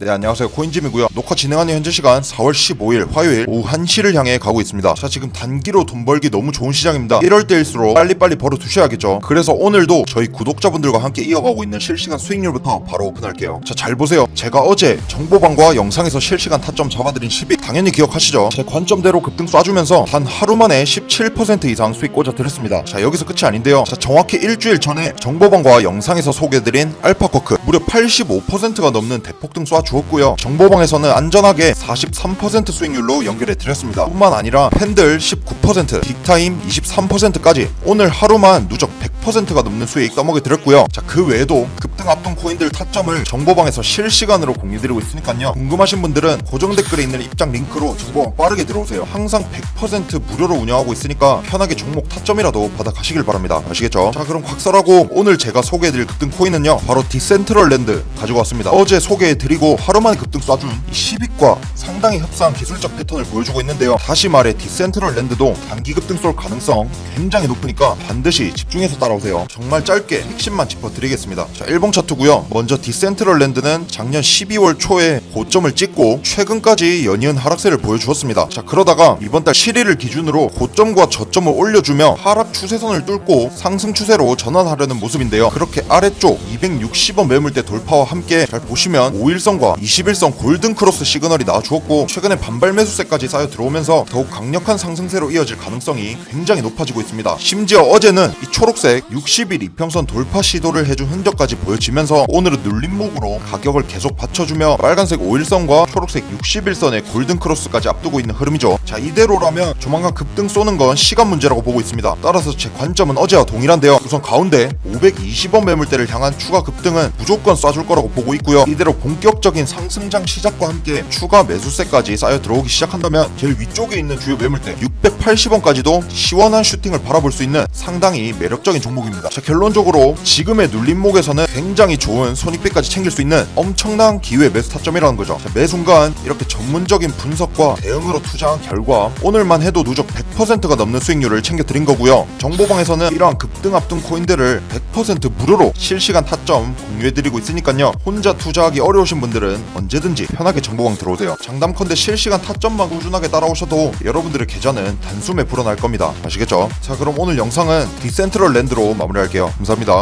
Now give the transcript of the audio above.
네 안녕하세요. 코인짐이고요. 녹화 진행하는 현재 시간 4월 15일 화요일 오후 1시를 향해 가고 있습니다. 자 지금 단기로 돈 벌기 너무 좋은 시장입니다. 이럴 때일수록 빨리빨리 벌어 두셔야겠죠. 그래서 오늘도 저희 구독자분들과 함께 이어가고 있는 실시간 수익률부터 바로 오픈할게요. 자 잘 보세요. 제가 어제 정보방과 영상에서 실시간 타점 잡아드린 10일 당연히 기억하시죠? 제 관점대로 급등 쏴주면서 단 하루 만에 17% 이상 수익 꽂아드렸습니다. 자 여기서 끝이 아닌데요. 자 정확히 일주일 전에 정보방과 영상에서 소개해드린 알파커크 무려 85%가 넘는 대폭등 쏴주 었고요. 정보방에서는 안전하게 43% 수익률로 연결해 드렸습니다. 뿐만 아니라 팬들 19%, 빅타임 23%까지 오늘 하루만 누적 100%가 넘는 수익 떠먹여 드렸고요. 자, 그 외에도 급등 앞동 코인들 타점을 정보방에서 실시간으로 공유드리고 있으니까요. 궁금하신 분들은 고정 댓글에 있는 입장 링크로 정보방 빠르게 들어오세요. 항상 100% 무료로 운영하고 있으니까 편하게 종목 타점이라도 받아 가시길 바랍니다. 아시겠죠? 자, 그럼 곽설하고 오늘 제가 소개해드릴 급등 코인은요. 바로 디센트럴랜드 가지고 왔습니다. 어제 소개해드리고 하루 만에 급등 쏴준 이 시빅과 상당히 흡사한 기술적 패턴을 보여주고 있는데요. 다시 말해 디센트럴랜드도 단기 급등 쏠 가능성 굉장히 높으니까 반드시 집중해서 따라오 세요. 정말 짧게 핵심만 짚어드리겠습니다. 자, 1봉 차트고요. 먼저 디센트럴랜드는 작년 12월 초에 고점을 찍고 최근까지 연이은 하락세를 보여주었습니다. 자, 그러다가 이번 달 7일을 기준으로 고점과 저점을 올려주며 하락 추세선을 뚫고 상승 추세로 전환하려는 모습인데요. 그렇게 아래쪽 260원 매물대 돌파와 함께 잘 보시면 5일선과 21선 골든 크로스 시그널이 나와주었고 최근에 반발 매수세까지 쌓여 들어오면서 더욱 강력한 상승세로 이어질 가능성이 굉장히 높아지고 있습니다. 심지어 어제는 이 초록색 60일 이평선 돌파 시도를 해준 흔적까지 보여지면서 오늘은 눌림목으로 가격을 계속 받쳐주며 빨간색 5일선과 초록색 61선의 골든 크로스까지 앞두고 있는 흐름이죠. 자 이대로라면 조만간 급등 쏘는 건 시간 문제라고 보고 있습니다. 따라서 제 관점은 어제와 동일한데요. 우선 가운데 520원 매물대를 향한 추가 급등은 무조건 쏴줄 거라고 보고 있고요. 이대로 본격 적인 상승장 시작과 함께 추가 매수세까지 쌓여 들어오기 시작한다면 제일 위쪽에 있는 주요 매물대 680원까지도 시원한 슈팅을 바라볼 수 있는 상당히 매력적인 종목입니다. 자 결론적으로 지금의 눌림목에서는 굉장히 좋은 손익배까지 챙길 수 있는 엄청난 기회 매수 타점이라는 거죠. 자, 매 순간 이렇게 전문적인 분석과 대응으로 투자한 결과 오늘만 해도 누적 100%가 넘는 수익률을 챙겨 드린 거고요. 정보방에서는 이러한 급등 앞둔 코인들을 100% 무료로 실시간 타점 공유해드리고 있으니까요. 혼자 투자하기 어려우신 분들은 언제든지 편하게 정보방 들어오세요. 장담컨대 실시간 타점만 꾸준하게 따라오셔도 여러분들의 계좌는 단숨에 불어날 겁니다. 아시겠죠? 자 그럼 오늘 영상은 디센트럴 랜드로 마무리할게요. 감사합니다.